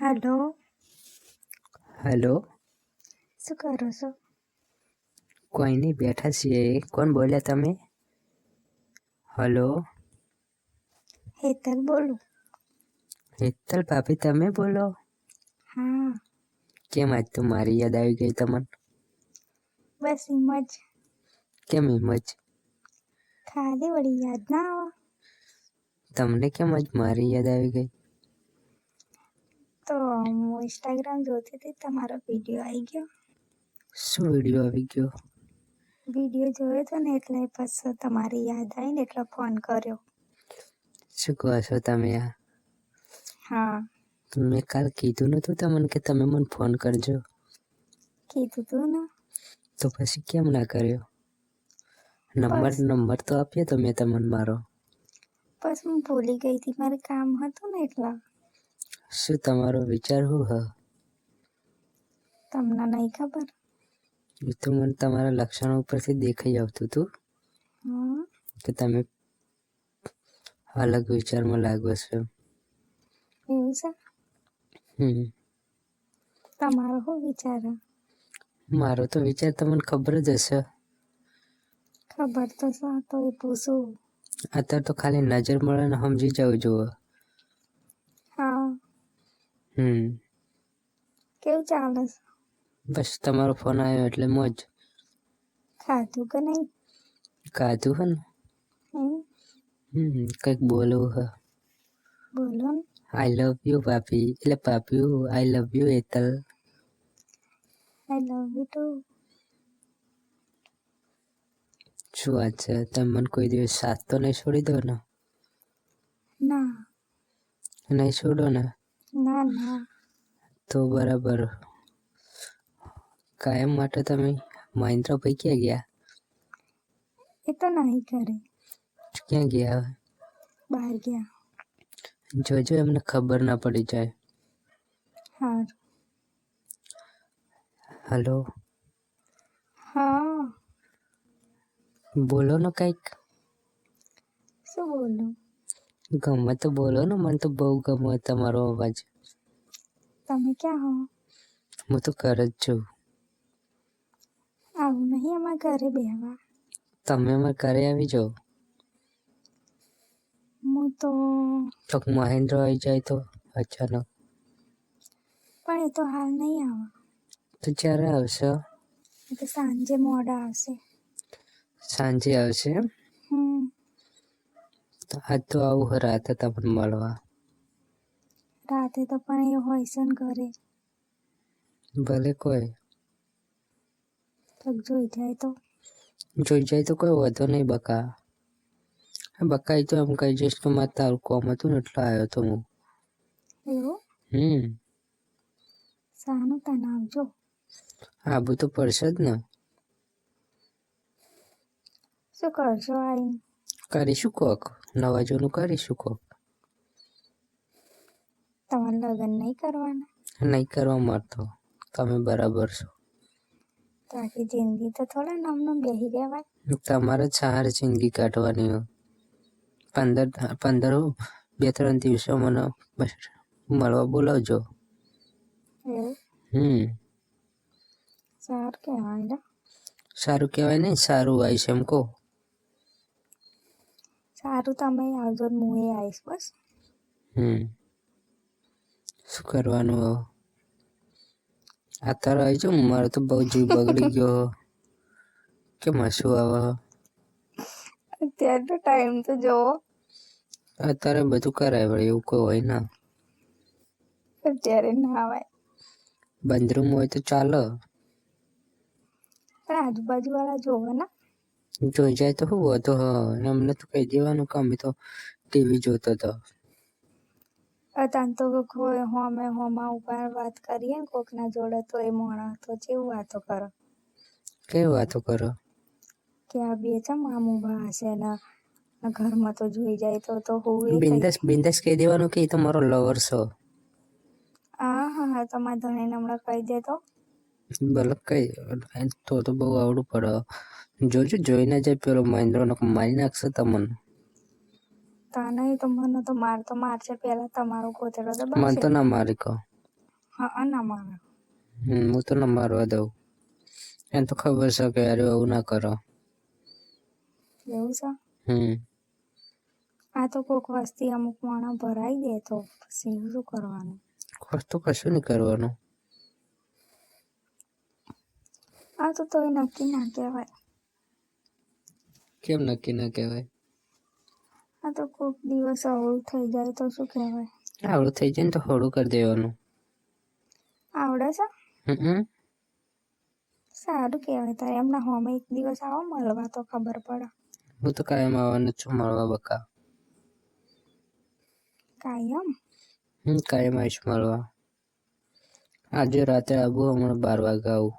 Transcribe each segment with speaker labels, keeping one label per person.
Speaker 1: Hello.
Speaker 2: Hello.
Speaker 1: શું કરો છો?
Speaker 2: કોઈ નહીં બેઠા છીએ. કોણ બોલ્યા તમે? હલો.
Speaker 1: હેતલ બોલું.
Speaker 2: હેતલ ભાભી તમે બોલો.
Speaker 1: હા.
Speaker 2: કેમ આજ તો મારી યાદ આવી ગઈ તમને?
Speaker 1: બસ એમ જ
Speaker 2: કેમ એમ જ
Speaker 1: ખાલી વળી યાદ ના આવે.
Speaker 2: તમને કેમ આજ મારી યાદ આવી ગઈ?
Speaker 1: તો હું ઇન્સ્ટાગ્રામ જોતી હતી તમારો વીડિયો આવી ગયો.
Speaker 2: શું વીડિયો આવી ગયો?
Speaker 1: વીડિયો જોયો હતો ને એટલે પછી તમારી યાદ આવી ને એટલે ફોન કર્યો.
Speaker 2: શું કહો છો તમે આ?
Speaker 1: હા.
Speaker 2: મેં કાલ કીધું નતું તમને કે તમે મને ફોન કરજો.
Speaker 1: કીધું તું ને?
Speaker 2: તો પછી કેમ ના કર્યો? નંબર નંબર તો આપ્યો તો મેં તમને મારો.
Speaker 1: બસ હું ભૂલી ગઈ હતી મારે કામ હતું ને એટલા.
Speaker 2: શું તમારો વિચાર શું હ?
Speaker 1: તમને નહીં ખબર?
Speaker 2: એ તો મને તમારા લક્ષણો ઉપરથી દેખાઈ આવતું હતું કે તમે અલગ વિચારમાં લાગો છો.
Speaker 1: એવું છે?
Speaker 2: હમ.
Speaker 1: તમારો શું વિચાર?
Speaker 2: મારો તો વિચાર તમને ખબર જ હશે.
Speaker 1: ખબર તો છે તો એ પૂછું.
Speaker 2: અત્યારે તો ખાલી નજર મળે ને સમજી જવું
Speaker 1: હા
Speaker 2: હમ.
Speaker 1: કેવું ચાલે? છે
Speaker 2: બસ તમારો ફોન આવ્યો એટલે મોજ.
Speaker 1: ખાધું કે નહીં?
Speaker 2: કાધું હે ને?
Speaker 1: હમ.
Speaker 2: કંઈક બોલવું હ.
Speaker 1: બોલો ને.
Speaker 2: આઈ લવ યુ ભાભી. એટલે ભાભી આઈ લવ યુ એતલ.
Speaker 1: આઈ લવ યુ ટુ
Speaker 2: શું વાત છે? તમે મને કોઈ દિવસ સાથ તો નહીં છોડી દો ને?
Speaker 1: ના.
Speaker 2: નહીં છોડો ના? તો બરાબર. કાયમ માટે તમે મહેન્દ્રભાઈ ક્યાં ગયા?
Speaker 1: એ તો નહીં કરે
Speaker 2: ક્યાં ગયા?
Speaker 1: બહાર ગયા.
Speaker 2: જોજો એમને ખબર ના પડી જાય.
Speaker 1: હાર.
Speaker 2: હલો.
Speaker 1: હા.
Speaker 2: બોલો ને કંઈક.
Speaker 1: શું બોલું?
Speaker 2: ગમે તો બોલો ને મને તો બહુ ગમે તમારો અવાજ.
Speaker 1: તમે ક્યાં હો?
Speaker 2: હું તો ઘર જ છું.
Speaker 1: આવું નહીં અમારા ઘરે બેહવા.
Speaker 2: તમે અમારા ઘરે આવી જાઓ.
Speaker 1: હું તો
Speaker 2: તો મહેન્દ્ર આવી જાય તો અચાનક.
Speaker 1: પણ એ તો હાલ નહીં આવે.
Speaker 2: તો જ્યારે આવશે?
Speaker 1: એ તો સાંજે મોડા આવશે.
Speaker 2: સાંજે આવશે એમ?
Speaker 1: હમ.
Speaker 2: તો આજ તો આવું રાતે તમને મળવા.
Speaker 1: રાતે તો પણ એ હોય છે ને ઘરે.
Speaker 2: ભલે કોઈ.
Speaker 1: તો જોઈ જાય તો.
Speaker 2: જોઈ જાય તો કોઈ વધો નહીં બકા. બકાઈ તો એમ કહી જઈશ કે મારે તારું કોમ હતું ને એટલે આવ્યો તો હું.
Speaker 1: એવું?
Speaker 2: હમ.
Speaker 1: સાનું તને આવજો.
Speaker 2: આબુ તો પડશે જ ને.
Speaker 1: શું કરશો આવીને
Speaker 2: કરીશું કોક? નવા જૂનું કરીશું કોક?
Speaker 1: તમારે લગ્ન નહીં કરવાના?
Speaker 2: નહીં કરવા મળતો તમે બરાબર છો.
Speaker 1: તો આખી જિંદગી તો થોડા નામનું બેહી રહેવાય.
Speaker 2: તમારે સારી જિંદગી કાઢવાની હોય. પંદર પંદર બે ત્રણ દિવસો મને મળવા બોલાવજો. હમ.
Speaker 1: સારું કહેવાય ને.
Speaker 2: સારું કહેવાય નહીં સારું આવીશ એમ કહો.
Speaker 1: સારું તમે આવજો હું એ આવીશ બસ.
Speaker 2: હમ. શું કરવાનું હવે? અત્યારે આવી જાઉં મારો તો બહુ જીવ બગડી ગયો. કેમ હસવું આવે
Speaker 1: અત્યારે તો ટાઈમ તો જોવો.
Speaker 2: અત્યારે બધું કરાય વળી એવું કોઈ હોય ના.
Speaker 1: અત્યારે ના હોય.
Speaker 2: બંધરૂમ હોય તો ચાલો.
Speaker 1: પણ આજુબાજુ વાળા જોવાના
Speaker 2: જોઈ જાય તો શું હતો હ. એમને તો કહી દેવાનું કે અમે તો ટીવી જોતો હતો
Speaker 1: અતાન તો કોઈ હોમે હોમાં ઉપર વાત કરીએ ને કોકના જોડે તો એ મોણા તો જેવું વાતો કરો?
Speaker 2: કેવું વાતો કરો?
Speaker 1: કે આ બે ચમ આમ ઊભા હશે ને ઘરમાં તો જોઈ જાય તો તો હું
Speaker 2: બિંદસ બિંદાસ કહી દેવાનું કે એ તો મારો લવર છો?
Speaker 1: હા હા હા તમારા ધણીને હમણાં કહી દે તો.
Speaker 2: ભલે કઈ તો તો બહુ આવડું પડે. જોજો જોઈને જાય પેલો મહેન્દ્રનો મારી નાખશે તમને.
Speaker 1: તા નહીં તો મને તો માર તો મારશે પહેલા તમારો ગોતેડો તો
Speaker 2: મને તો ના મારી કહો.
Speaker 1: હા ના મારે.
Speaker 2: હમ, હું તો ના મારવા દઉં. એને તો ખબર છે કે યાર એવું ના કરો.
Speaker 1: એવું છે?
Speaker 2: હમ.
Speaker 1: આ તો કોક વસ્તી અમુક માણસ ભરાઈ દે તો પછી શું કરવાનું?
Speaker 2: ખોટ તો કશું નહીં કરવાનું.
Speaker 1: આ તો તોય નક્કી ના કહેવાય.
Speaker 2: કેમ નક્કી ના કહેવાય?
Speaker 1: આ તો કોક દિવસ અવળું થઈ જાય તો શું કહેવાય?
Speaker 2: આવડું થઈ જાય ને તો હળું કરી દેવાનું.
Speaker 1: આવડે છે?
Speaker 2: હમ
Speaker 1: સારું કહેવાય તારે એમના હોમે એક દિવસ આવો મળવા તો ખબર પડે.
Speaker 2: હું તો કાયમ આવવાનું જ છું મળવા બકા.
Speaker 1: કાયમ?
Speaker 2: હમ કાયમ આવીશ મળવા. આજે રાતે આવું હમણાં બાર વાગે આવું.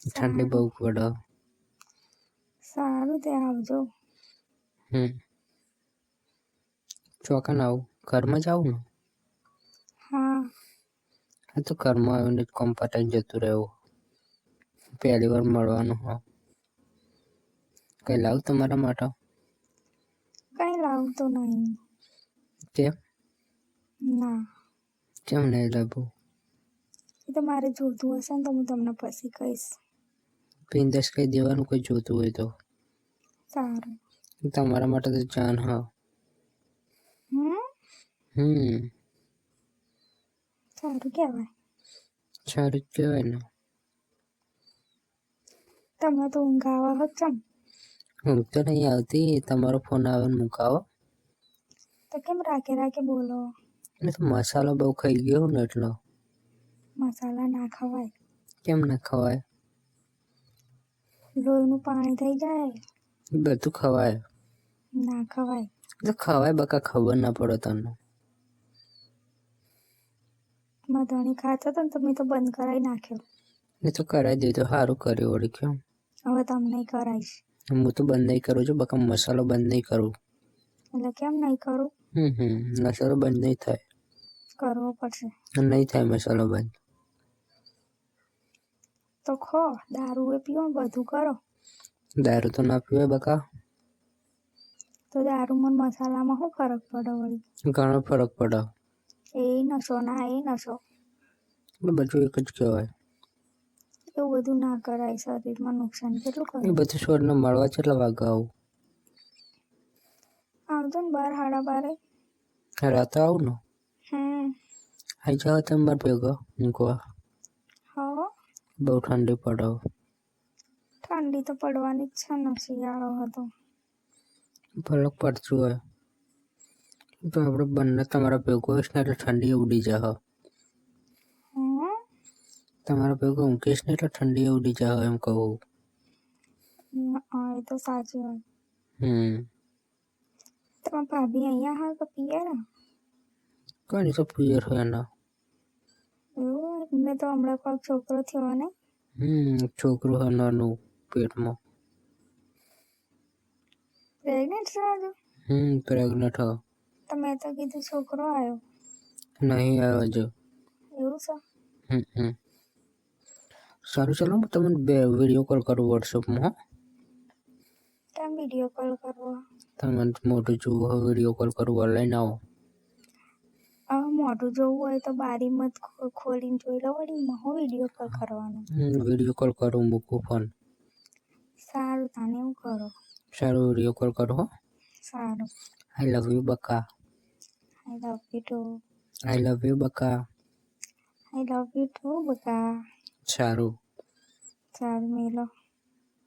Speaker 2: ઠંડી બહુ પડે.
Speaker 1: સારું તે આવજો.
Speaker 2: હમ. ચોકન આવું ઘરમાં જ આવું ને?
Speaker 1: હા.
Speaker 2: હા તો ઘરમાં આવીને કોમ પટાઈને જતું રહેવું. પહેલી વાર મળવાનું હા. કઈ લાવું તમારા માટે?
Speaker 1: કઈ લાવતો નહીં.
Speaker 2: કેમ?
Speaker 1: ના.
Speaker 2: કેમ નહીં લાવું
Speaker 1: એ તો મારે જોતું હશે ને તો હું તમને પછી કહીશ.
Speaker 2: બિંદાસ કહી દેવાનું કોઈ જોતું હોય તો.
Speaker 1: સારું.
Speaker 2: તમારા માટે તો જાન હા.
Speaker 1: હમ?
Speaker 2: હમ.
Speaker 1: સારું કહેવાય.
Speaker 2: સારું કહેવાય ને.
Speaker 1: તમે તો ઊંઘ આવા હો છે
Speaker 2: ઊંઘ તો નહીં આવતી. તમારો ફોન આવે ને મુકાવો.
Speaker 1: તો કેમ રાખે રાખે બોલો.
Speaker 2: એટલે તો મસાલો બહુ ખાઈ ગયો ને એટલો.
Speaker 1: મસાલા ના ખવાય.
Speaker 2: કેમ ના ખવાય?
Speaker 1: લોહીનું પાણી થઈ જાય.
Speaker 2: બધું ખવાય.
Speaker 1: ના ખવાય.
Speaker 2: તો ખવાય બકા ખબર ના પડે તને.
Speaker 1: મધણી ખાતો હતો ને તો મેં તો બંધ કરાવી નાખ્યો.
Speaker 2: એ તો કરાવી દીધું સારું કર્યું કેમ
Speaker 1: હવે તમને કરાવીશ.
Speaker 2: હું તો બંધ નહીં કરું છું બકા મસાલો બંધ નહીં કરું.
Speaker 1: એટલે કેમ નહીં કરું?
Speaker 2: હમ હમ મસાલો બંધ નહીં થાય.
Speaker 1: કરવો પડશે.
Speaker 2: નહીં થાય મસાલો બંધ.
Speaker 1: તો ખો દારૂ એ પીવો બધું કરો.
Speaker 2: દારૂ તો ના પીવાય બકા.
Speaker 1: તો દારૂમાં ને મસાલામાં શું ફરક પડે વળી?
Speaker 2: ઘણો ફરક પડે.
Speaker 1: એ નશો ના એ નશો.
Speaker 2: બધું એક જ કહેવાય.
Speaker 1: એવું બધું ના કરાય શરીરમાં નુકસાન કેટલું
Speaker 2: એ
Speaker 1: કરે
Speaker 2: બધું છોડને મળવા કેટલા વાગે આવું.
Speaker 1: આવજો ને બાર હાડા બારે.
Speaker 2: રાતે આવું ને?
Speaker 1: હમ.
Speaker 2: આઈ જાવ તમે બાર ભેગો મૂકવા
Speaker 1: હા?
Speaker 2: બહુ ઠંડી પડે
Speaker 1: ઠંડી તો પડવાની જ છે ને શિયાળો હતો.
Speaker 2: ફરક પડતું હોય તો આપણે બંને તમારા ભેગો હોઈશ ને એટલે ઠંડી ઉડી જાય
Speaker 1: હમ
Speaker 2: તમારા ભેગો ઊંઘીશ ને એટલે ઠંડી ઉડી જાય એમ કહું
Speaker 1: હા એ તો સાચી વાત
Speaker 2: હમ
Speaker 1: તમારા ભાભી અહીંયા હા કે પિયર
Speaker 2: કઈ નહીં તો પિયર હોય એના
Speaker 1: એવું એમને તો હમણાં કોઈક છોકરો થયો ને
Speaker 2: હમ છોકરું હોય નાનું પેટમાં
Speaker 1: પ્રેગ્નેન્ટ છે હાજુ
Speaker 2: હમ પ્રેગ્નન્ટ હો.
Speaker 1: તમે તો કીધું છોકરો આવ્યો
Speaker 2: નહીં આવ્યો જો
Speaker 1: એવું છે?
Speaker 2: હમ હમ. સારું ચાલો હું તમને બે વીડિયો કોલ કરું વોટ્સઅપમાં તમે
Speaker 1: કેમ વીડિયો કોલ કરવો?
Speaker 2: તમે મોટું જોવું હોય વીડિયો કોલ કરું ઓનલાઈન આવો.
Speaker 1: હવે મોઢું જોવું હોય તો બારી મત ખોલીને જોઈ લો વળી હું વીડિયો કોલ કરવાનો.
Speaker 2: વીડિયો કોલ કરું મૂકું ફોન
Speaker 1: સારું તને એવું કરો.
Speaker 2: સારું વીડિયો કોલ કરો હો
Speaker 1: સારું
Speaker 2: આઈ લવ યુ બકા
Speaker 1: I love you too
Speaker 2: I love you બકા
Speaker 1: આઈ લવ યુ ટુ બકા
Speaker 2: સારું
Speaker 1: સારું મેલો